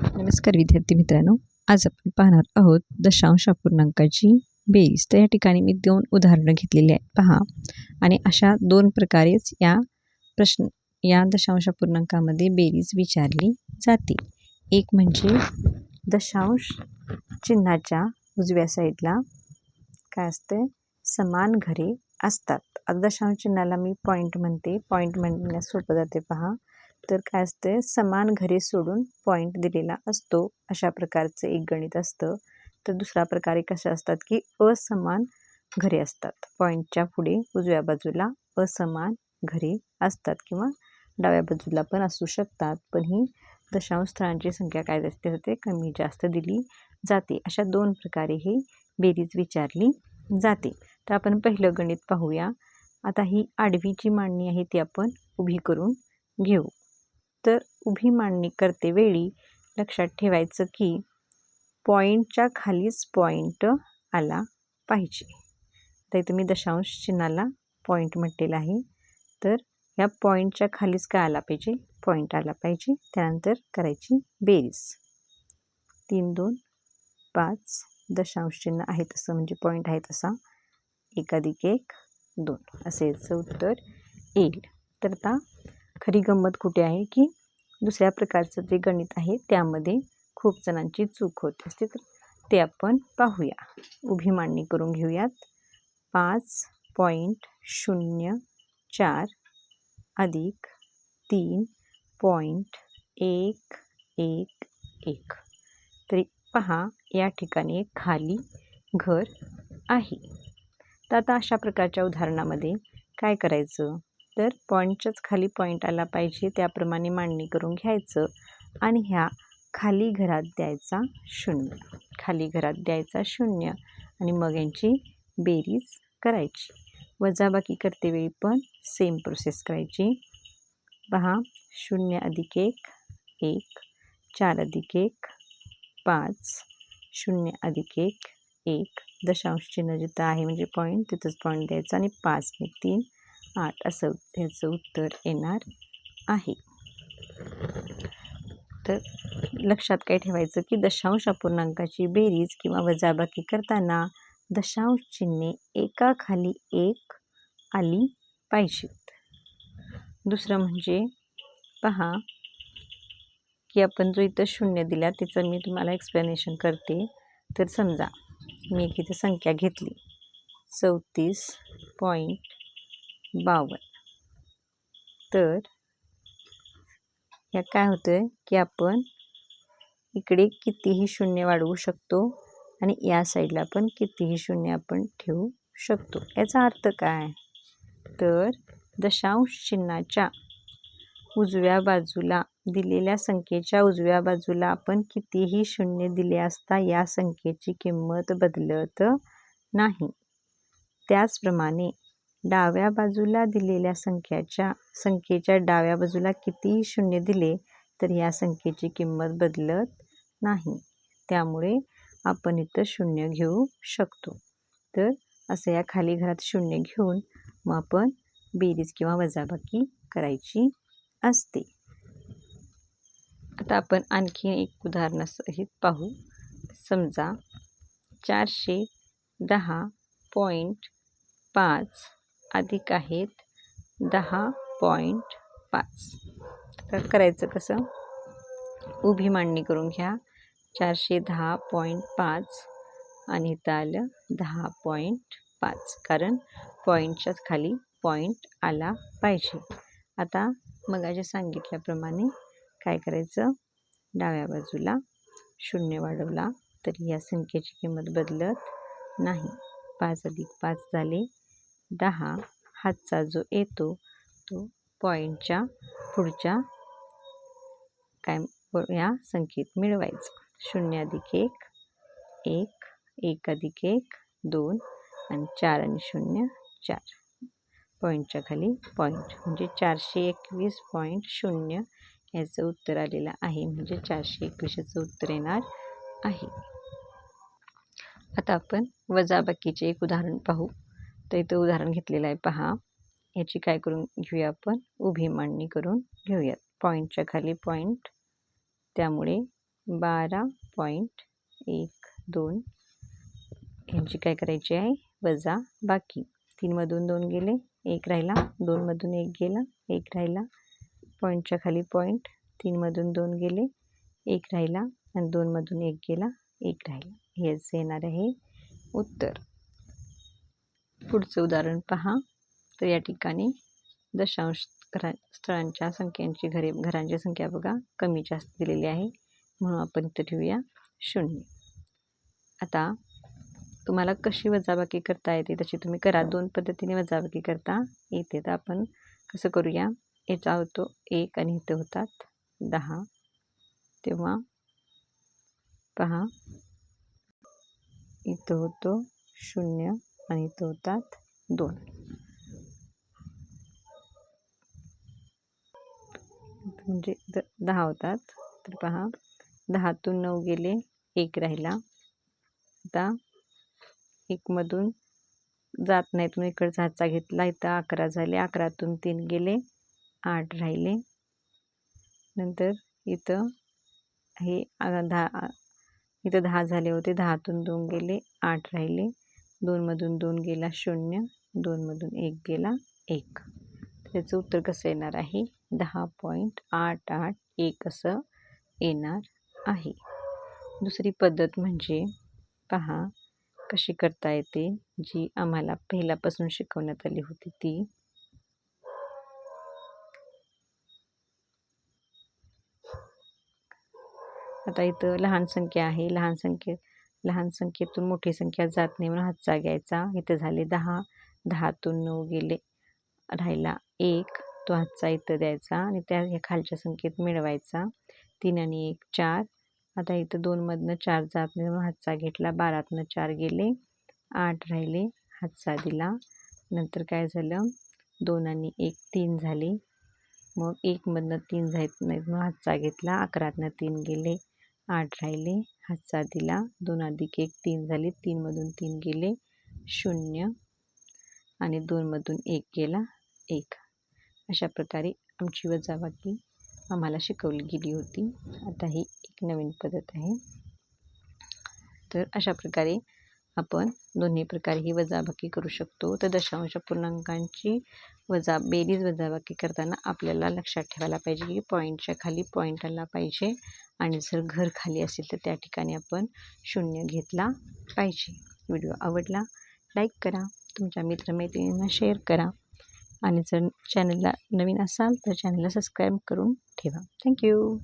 नमस्कार विद्यार्थी मित्रांनो आज आपण पाहणार आहोत दशांश अपूर्णांकाची बेरीज. तर या ठिकाणी मी दोन उदाहरणं घेतलेली आहेत. पहा. आणि अशा दोन प्रकारेच या प्रश्न या दशांश अपूर्णांकामध्ये बेरीज विचारली जाते. एक म्हणजे दशांश चिन्हाच्या उजव्या साईडला काय असते समान घरे असतात. आता दशांश चिन्हाला मी पॉईंट म्हणते. पॉईंट म्हणण्यास सोपं जाते पहा. तर काय असते समान घरे सोडून पॉईंट दिलेला असतो अशा प्रकारचं एक गणित असतं. तर दुसरा प्रकारे कशा असतात की असमान घरे असतात. पॉईंटच्या पुढे उजव्या बाजूला असमान घरे असतात किंवा डाव्या बाजूला पण असू शकतात पण ही दशांश स्थळांची संख्या काय असते होते कमी जास्त दिली जाते. अशा दोन प्रकारे ही बेरीज विचारली जाते. तर आपण पहिलं गणित पाहूया. आता ही आडवीची मांडणी आहे ती आपण उभी करून घेऊ. तर उभी मांडणी करतेवेळी लक्षात ठेवायचं की पॉईंटच्या खालीच पॉईंट आला पाहिजे. तर इथं मी दशांश चिन्हाला पॉईंट म्हटलेला आहे. तर या पॉईंटच्या खालीच काय आला पाहिजे? पॉईंट आला पाहिजे. त्यानंतर करायची बेरीज. तीन दोन पाच दशांश चिन्ह आहे तसं म्हणजे पॉईंट आहे तसा. एकाधिक एक दोन. असे याचं उत्तर येईल. तर आता खरी गंमत कुठे आहे की दुसऱ्या प्रकारचं जे गणित आहे त्यामध्ये खूप जणांची चूक होत असते. तर ते आपण पाहूया. उभी मांडणी करून घेऊयात. पाच पॉईंट शून्य चार अधिक तीन पॉईंट एक एक एक. तरी पहा या ठिकाणी एक खाली घर आहे. तर आता अशा प्रकारच्या उदाहरणामध्ये काय करायचं? तर पॉईंटच्याच खाली पॉईंट आला पाहिजे त्याप्रमाणे मांडणी करून घ्यायचं आणि ह्या खाली घरात द्यायचा शून्य. खाली घरात द्यायचा शून्य आणि मग यांची बेरीज करायची. वजाबाकी करते वेळी पण सेम प्रोसेस करायची. पहा शून्य अधिक एक एक. चार अधिक एक पाच. शून्य अधिक एक एक. दशांश चिन्ह जिथं आहे म्हणजे पॉईंट तिथंच पॉईंट द्यायचा आणि पाचने तीन. आठ असं ह्याचं उत्तर येणार आहे. तर लक्षात काय ठेवायचं की दशांश अपूर्णांकाची बेरीज किंवा वजाबाकी करताना दशांश चिन्हे एकाखाली एक आली पाहिजेत. दुसरं म्हणजे पहा की आपण जो इथं शून्य दिला त्याचं मी तुम्हाला एक्सप्लेनेशन करते. तर समजा मी एक इथं संख्या घेतली. चौतीस पॉईंट बावन्न तर या काय होतं आहे की आपण इकडे कितीही शून्य वाढवू शकतो आणि या साईडला पण कितीही शून्य आपण ठेवू शकतो. याचा अर्थ काय? तर दशांश चिन्हाच्या उजव्या बाजूला दिलेल्या संख्येच्या उजव्या बाजूला आपण कितीही शून्य दिले असता या संख्येची किंमत बदलत नाही. त्याचप्रमाणे डाव्या बाजूला दिलेल्या संख्याच्या संख्येच्या डाव्या बाजूला कितीही शून्य दिले तर या संख्येची किंमत बदलत नाही. त्यामुळे आपण इथं शून्य घेऊ शकतो. तर असं या खाली घरात शून्य घेऊन मग आपण बेरीज किंवा वजाबाकी करायची असते. आता आपण आणखी एक उदाहरणासहित पाहू. समजा चारशे दहा पॉईंट पाच अधिक आहेत. दहा पॉईंट पाच. तर करायचं कसं? उभी मांडणी करून घ्या. चारशे दहा पॉईंट पाच आणि इथं आलं दहा पॉईंट पाच. कारण पॉईंटच्याच खाली पॉईंट आला पाहिजे. आता मगाशी सांगितल्याप्रमाणे काय करायचं? डाव्या बाजूला शून्य वाढवला तरी या संख्येची किंमत बदलत नाही. पाच अधिक पाच झाले दहा हातचा जो येतो तो पॉईंटच्या पुढच्या काय या संख्येत मिळवायचा. शून्य अधिक एक एक एक अधिक एक दोन आणि चार आणि शून्य चार. पॉईंटच्या खाली पॉईंट म्हणजे चारशे एकवीस पॉईंट शून्य याचं उत्तर आलेलं आहे. म्हणजे चारशे एकवीसचं उत्तर येणार आहे. आता आपण वजाबाकीचे एक उदाहरण पाहू. तर इथं उदाहरण घेतलेलं आहे. पहा याची काय करून घेऊया आपण? उभी मांडणी करून घेऊयात. पॉईंटच्या खाली पॉईंट त्यामुळे बारा पॉईंट एक दोन ह्यांची काय करायची आहे? वजा बाकी. तीनमधून दोन गेले एक राहिला. दोनमधून एक गेला एक राहिला. पॉईंटच्या खाली पॉईंट तीनमधून दोन गेले एक राहिला. आणि दोनमधून एक गेला एक राहिला. हेच येणार आहे उत्तर. पुढचं उदाहरण पहा. तर या ठिकाणी दशांश घरा स्थळांच्या संख्यांची घरे घरांची संख्या बघा. कमी जास्त दिलेली आहे. म्हणून आपण इथं ठेवूया शून्य. आता तुम्हाला कशी वजाबाकी करता येते? तशी तुम्ही करा. दोन पद्धतीने वजाबाकी करता येते. तर आपण कसं करूया? याचा होतो एक आणि इथं होतात दहा. तेव्हा पहा. इथं होतो शून्य. आणि तो होतात दोन. म्हणजे द दहा होतात. तर पहा दहातून नऊ गेले एक राहिला. आता एकमधून जात नाही तुम्ही इकडचा हातचा घेतला इथं अकरा झाले अकरातून तीन गेले आठ राहिले. नंतर इथं हे दहा इथं दहा झाले होते दहातून दोन गेले आठ राहिले. दोनमधून दोन गेला शून्य दोनमधून एक गेला एक. त्याचं उत्तर कसं येणार आहे? दहा पॉईंट आठ आठ एक असं येणार आहे. दुसरी पद्धत म्हणजे पहा कशी करता येते. जी आम्हाला पहिल्यापासून शिकवण्यात आली होती ती. आता इथं लहान संख्या आहे. लहान संख्ये लहान संख्येतून मोठी संख्या जात नाही म्हणून हातचा घ्यायचा. इथं झाले दहा. दहातून नऊ गेले. राहिला एक. तो हातचा इथं द्यायचा आणि त्या ह्या खालच्या संख्येत मिळवायचा. तीन आणि एक चार. आता इथं दोनमधनं चार जात नाही म्हणून हातचा घेतला. बारातनं चार गेले. आठ राहिले. हातचा दिला. नंतर काय झालं? दोन आणि एक तीन झाले. मग एकमधनं तीन जात नाहीत म्हणून हातचा घेतला. अकरातनं तीन गेले. आठ राहिले. हातचा दिला. दोन अधिक एक तीन झाले. तीनमधून तीन गेले. शून्य. आणि दोनमधून एक गेला. एक. अशा प्रकारे आमची वजाबाकी आम्हाला शिकवली गेली होती. आता ही एक नवीन पद्धत आहे. तर अशा प्रकारे आपण दोन्ही प्रकारे ही वजाबाकी करू शकतो. तर दशांश पूर्णांकांची वजा बेरीज वजाबाकी करताना आपल्याला लक्षात ठेवायला पाहिजे की पॉईंटच्या खाली पॉईंट आला पाहिजे. आणि जर घर खाली असेल तर त्या ठिकाणी आपण शून्य घेतला पाहिजे. व्हिडिओ आवडला लाईक करा तुमच्या मित्रमैत्रिणींना शेअर करा आणि जर चॅनलला नवीन असाल तर चॅनलला सबस्क्राईब करून ठेवा. थँक्यू.